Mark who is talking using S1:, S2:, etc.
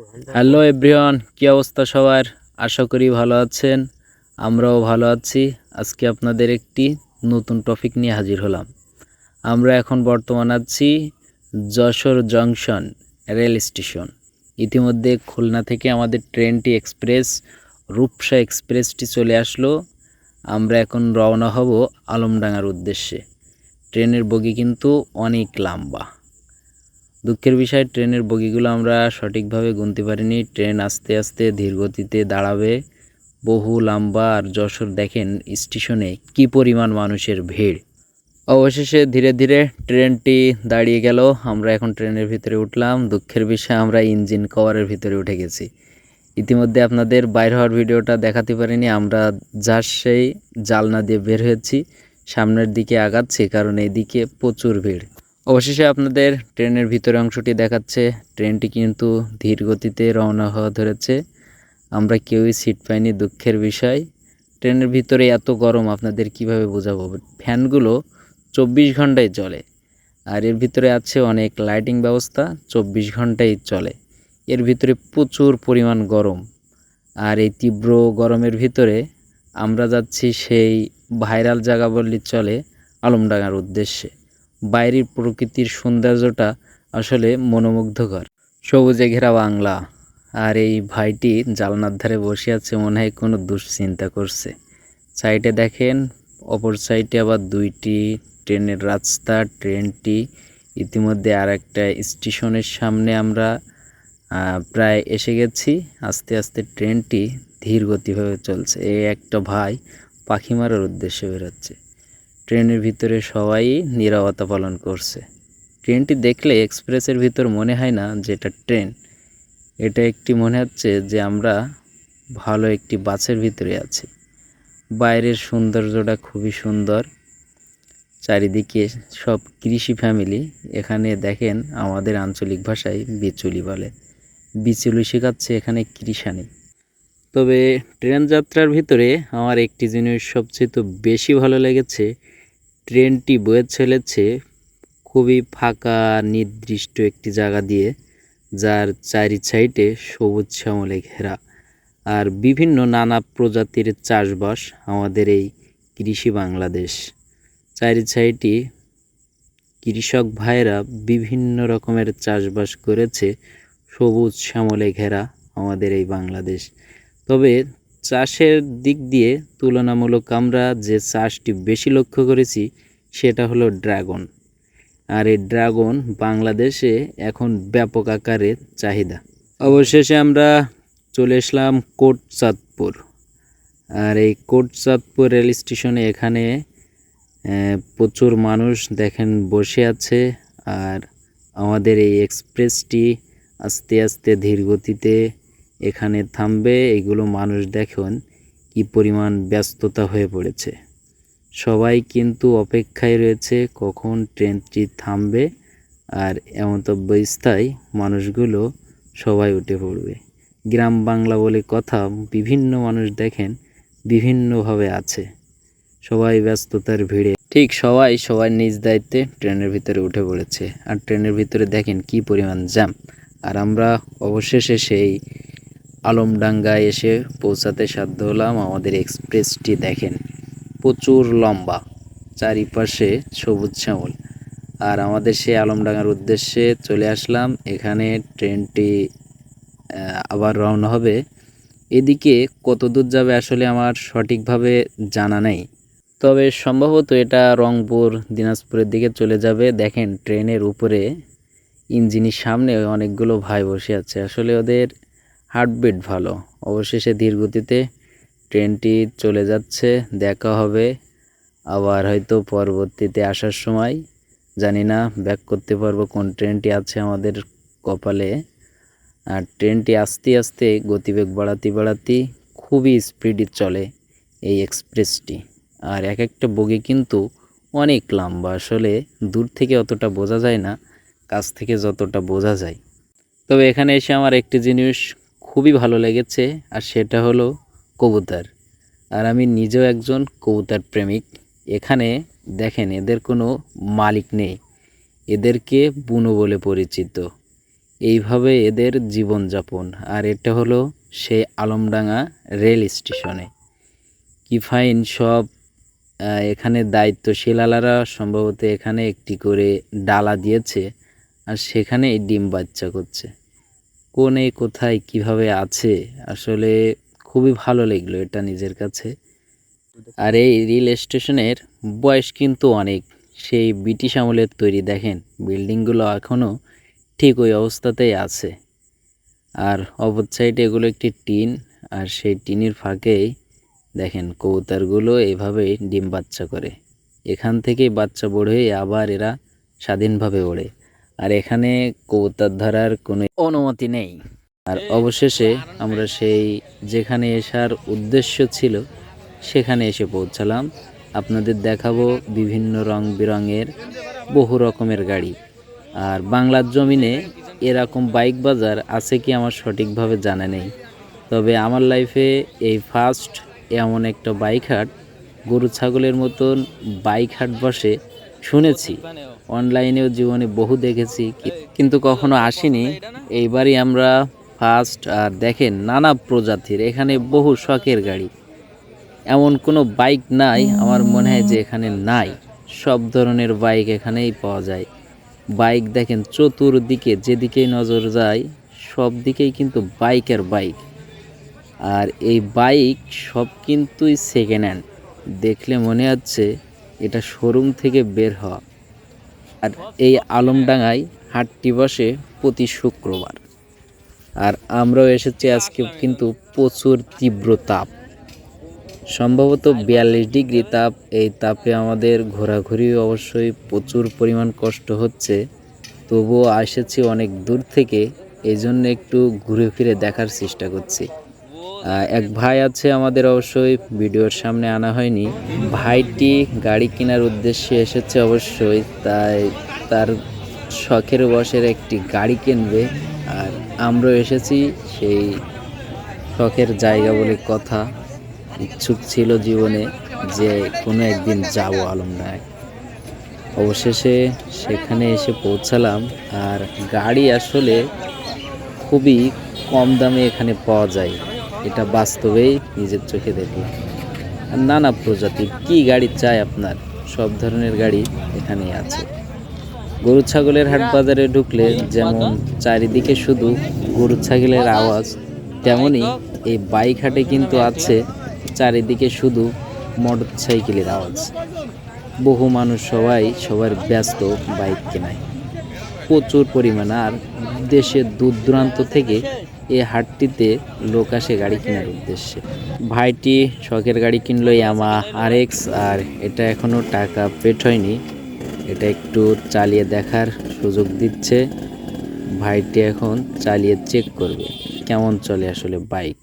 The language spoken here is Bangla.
S1: হ্যালো এভরিওয়ান কী অবস্থা সবার? আশা করি ভালো আছেন। আমরাও ভালো আছি। আজকে আপনাদের একটি নতুন টপিক নিয়ে হাজির হলাম। আমরা এখন বর্তমান আছি যশোর জংশন রেল স্টেশন ইতিমধ্যে খুলনা থেকে আমাদের ট্রেনটি এক্সপ্রেস রূপসা এক্সপ্রেসটি চলে আসলো। আমরা এখন রওনা হব আলমডাঙ্গার উদ্দেশ্যে। ট্রেনের বগি কিন্তু অনেক লম্বা। দুঃখের বিষয়, ট্রেনের বগিগুলো আমরা সঠিকভাবে গুনতে পারিনি। ট্রেন আস্তে আস্তে ধীর গতিতে দাঁড়াবে। বহু লম্বা আর যশোর দেখেন স্টেশনে কি পরিমাণ মানুষের ভিড়। অবশেষে ধীরে ধীরে ট্রেনটি দাঁড়িয়ে গেল। আমরা এখন ট্রেনের ভিতরে উঠলাম। দুঃখের বিষয়, আমরা ইঞ্জিন কভারের ভিতরে উঠে গেছি। ইতিমধ্যে আপনাদের বাইর হওয়ার ভিডিওটা দেখাতে পারিনি। আমরা যার সেই জালনা দিয়ে বের হয়েছি। সামনের দিকে আগাচ্ছি, কারণ এইদিকে প্রচুর ভিড়। অবশেষে আপনাদের ট্রেনের ভিতরে অংশটি দেখাচ্ছে। ট্রেনটি কিন্তু ধীর গতিতে রওনা হওয়া ধরেছে। আমরা কেউই সিট পাইনি দুঃখের বিষয়। ট্রেনের ভিতরে এত গরম, আপনাদের কীভাবে বোঝাবো? ফ্যানগুলো চব্বিশ ঘন্টায় চলে আর এর ভিতরে আছে অনেক লাইটিং ব্যবস্থা, চব্বিশ ঘন্টাই চলে। এর ভিতরে প্রচুর পরিমাণ গরম, আর এই তীব্র গরমের ভিতরে আমরা যাচ্ছি সেই ভাইরাল জায়গা বললে চলে, আলমডাঙ্গার উদ্দেশ্যে। বাইরের প্রকৃতির সৌন্দর্যটা আসলে মনোমুগ্ধকর। সবুজে ঘেরা বাংলা। আর এই ভাইটি জালনার ধারে বসে আছে, মনে হয় কোনো দুশ্চিন্তা করছে। সাইডে দেখেন, অপর সাইডে আবার দুইটি ট্রেনের রাস্তা, ট্রেনটি ইতিমধ্যে আর একটা স্টেশনের সামনে আমরা প্রায় এসে গেছি। আস্তে আস্তে ট্রেনটি ধীর গতিভাবে চলছে। এই একটা ভাই পাখি মারার উদ্দেশ্যে বেরোচ্ছে। ট্রেনের ভিতরে সবাই নিরাপত্তা পালন করছে। ট্রেনটি দেখলে এক্সপ্রেসের ভিতর মনে হয় না যে এটা ট্রেন। এটা একটি মনে হচ্ছে যে আমরা ভালো একটি বাসের ভিতরে আছি। বাইরের সৌন্দর্যটা খুবই সুন্দর। চারিদিকে সব কৃষি ফ্যামিলি এখানে দেখেন আমাদের আঞ্চলিক ভাষায় বিচুলি বলে। বিচুলি শেখাচ্ছে এখানে কৃষানি। তবে ট্রেন যাত্রার ভিতরে আমার একটি জিনিস সবচেয়ে তো বেশি ভালো লেগেছে ট্রেনটি বয়ে চলেছে খুবই ফাঁকা, নির্দিষ্ট একটি জায়গা দিয়ে, যার চারি সাইডে সবুজ শ্যামলে ঘেরা। আর বিভিন্ন নানা প্রজাতির চাষবাস আমাদের এই কৃষি বাংলাদেশ। চারি সাইডে কৃষক ভাইরা বিভিন্ন রকমের চাষবাস করেছে, সবুজ শ্যামলে ঘেরা আমাদের এই বাংলাদেশ। তবে চাষের দিক দিয়ে তুলনামূলক আমরা যে চাষটি বেশি লক্ষ্য করেছি, সেটা হলো ড্রাগন। আর এই ড্রাগন বাংলাদেশে এখন ব্যাপক আকারে চাহিদা। অবশেষে আমরা চলে আসলাম কোটচাঁদপুর। আর এই কোটচাঁদপুর রেল স্টেশনে এখানে প্রচুর মানুষ দেখেন বসে আছে। আর আমাদের এই এক্সপ্রেসটি আস্তে আস্তে ধীর গতিতে এখানে থামবে, এগুলো মানুষ দেখুন কি পরিমাণ ব্যস্ততা হয়ে পড়েছে। সবাই কিন্তু অপেক্ষায় রয়েছে কখন ট্রেনটি থামবে আর এমত অবস্থায় মানুষগুলো সবাই উঠে পড়বে। গ্রাম বাংলা বলে কথা বিভিন্ন মানুষ দেখেন বিভিন্নভাবে আছে। সবাই ব্যস্ততার ভিড়ে। ঠিক সবাই সবাই নিজ দায়িত্বে ট্রেনের ভিতরে উঠে পড়েছে। আর ট্রেনের ভিতরে দেখেন কি পরিমাণ জ্যাম। আর আমরা অবশেষে সেই আলমডাঙ্গায় এসে পৌঁছাতে সাধ্য হলাম আমাদের এক্সপ্রেসটি দেখেন। প্রচুর লম্বা, চারিপাশে সবুজ শ্যামল। আর আমাদের সেই আলমডাঙ্গার উদ্দেশ্যে চলে আসলাম। এখানে ট্রেনটি আবার রওনা হবে। এদিকে কত দূর যাবে আসলে আমার সঠিকভাবে জানা নেই। তবে সম্ভবত এটা রংপুর, দিনাজপুরের দিকে চলে যাবে। দেখেন, ট্রেনের উপরে ইঞ্জিনের সামনে অনেকগুলো ভাই বসে আছে। আসলে ওদের হার্টবিট ভালো। অবশেষে ধীর গতিতে ট্রেনটি চলে যাচ্ছে, দেখা হবে। আবার হয়তো পরবর্তীতে আসার সময়, জানি না, ব্যাক করতে পারব কোন ট্রেনটি আছে আমাদের কপালে। আর ট্রেনটি আস্তে আস্তে গতিবেগ বাড়াতে বাড়াতে খুবই স্পিডে চলে এই এক্সপ্রেসটি। আর এক একটা বগি কিন্তু অনেক লম্বা, আসলে দূর থেকে অতটা বোঝা যায় না, কাছ থেকে যতটা বোঝা যায়। তবে এখানে এসে আমার একটি জিনিস খুবই ভালো লেগেছে, আর সেটা হলো কবুতর। আর আমি নিজেও একজন কবুতর প্রেমিক। এখানে দেখেন, এদের কোনো মালিক নেই। এদেরকে বুনো বলে পরিচিত। এইভাবে এদের জীবনযাপন। আর এটা হলো সেই আলমডাঙ্গা রেল স্টেশনে। কি ফাইন সব এখানে দায়িত্বশীলালারা সম্ভবত এখানে একটি করে ডালা দিয়েছে, আর সেখানে ডিম বাচ্চা করছে। কোনে কোথায় কীভাবে আছে? আসলে খুবই ভালো লাগল এটা নিজের কাছে। আর এই রেল স্টেশনের বয়স কিন্তু অনেক। সেই ব্রিটিশ আমলের তৈরি, দেখেন, বিল্ডিংগুলো এখনও ঠিক ওই অবস্থাতেই আছে। আর অপর সাইডে এগুলো একটি টিন, আর সেই টিনের ফাঁকেই দেখেন, কবুতরগুলো এইভাবেই ডিম বাচ্চা করে। এখান থেকেই বাচ্চা বড় হয়ে আবার এরা স্বাধীনভাবে ওড়ে। আর এখানে কবুতর ধরার কোনো অনুমতি নেই। আর অবশেষে আমরা সেই যেখানে আসার উদ্দেশ্য ছিল, সেখানে এসে পৌঁছালাম। আপনাদের দেখাবো বিভিন্ন রং বেরঙের বহু রকমের গাড়ি। আর বাংলার জমিনে এরকম বাইক বাজার আছে কি আমার সঠিকভাবে জানা নেই। তবে আমার লাইফে এই ফার্স্ট এমন একটা বাইক হাট, গরু ছাগলের মতন বাইক হাট বসে শুনেছি। অনলাইনেও জীবনে বহু দেখেছি কিন্তু কখনো আসিনি। এইবারই আমরা ফার্স্ট আর দেখেন নানা প্রজাতির, এখানে বহু শখের গাড়ি। এমন কোনো বাইক নাই, আমার মনে হয় যে এখানে নাই। সব ধরনের বাইক এখানেই পাওয়া যায়। বাইক দেখেন চতুর্দিকে যেদিকেই নজর যায়, সব দিকেই কিন্তু বাইক আর বাইক আর এই বাইক সব কিন্তুই সেকেন্ড হ্যান্ড দেখলে মনে হচ্ছে এটা শোরুম থেকে বের হওয়া। আর এই আলমডাঙ্গায় হাটটি বসে প্রতি শুক্রবার। আর আমরাও এসেছি আজকে কিন্তু প্রচুর তীব্র তাপ। সম্ভবত বিয়াল্লিশ ডিগ্রি তাপ, এই তাপে আমাদের ঘোরাঘুরি অবশ্যই প্রচুর পরিমাণ কষ্ট হচ্ছে। তবুও এসেছি অনেক দূর থেকে এই জন্য একটু ঘুরে ফিরে দেখার চেষ্টা করছি। এক ভাই আছে আমাদের অবশ্যই, ভিডিওর সামনে আনা হয়নি। ভাইটি গাড়ি কেনার উদ্দেশ্যে এসেছে অবশ্যই, তাই তার শখের বসের একটি গাড়ি কিনবে। আর আমরাও এসেছি, সেই শখের জায়গা বলে কথা। ইচ্ছুক ছিল জীবনে যে কোনো একদিন যাব আলমডায় অবশেষে সেখানে এসে পৌঁছালাম। আর গাড়ি আসলে খুবই কম দামে এখানে পাওয়া যায়। এটা বাস্তবেই নিজের চোখে দেখলাম আর নানা প্রজাতির কি গাড়ি চাই আপনার? সব ধরনের গাড়ি এখানেই আছে। গরু ছাগলের হাট বাজারে ঢুকলে যেমন চারিদিকে শুধু গরু ছাগলের আওয়াজ তেমনই এই বাইক হাটে কিন্তু আছে চারিদিকে শুধু মোটর সাইকেলের আওয়াজ। বহু মানুষ সবাই সবার ব্যস্ত বাইক কেনায়। প্রচুর পরিমাণ আর দেশের দূর দূরান্ত থেকে এই হাটটিতে লোক আসে গাড়ি কেনার উদ্দেশ্যে। ভাইটি শখের গাড়ি কিনলো ইয়ামা আর এক্স আর এটা এখনও টাকা পেট হয়নি। এটা একটু চালিয়ে দেখার সুযোগ দিচ্ছে। ভাইটি এখন চালিয়ে চেক করবে। কেমন চলে আসলে বাইক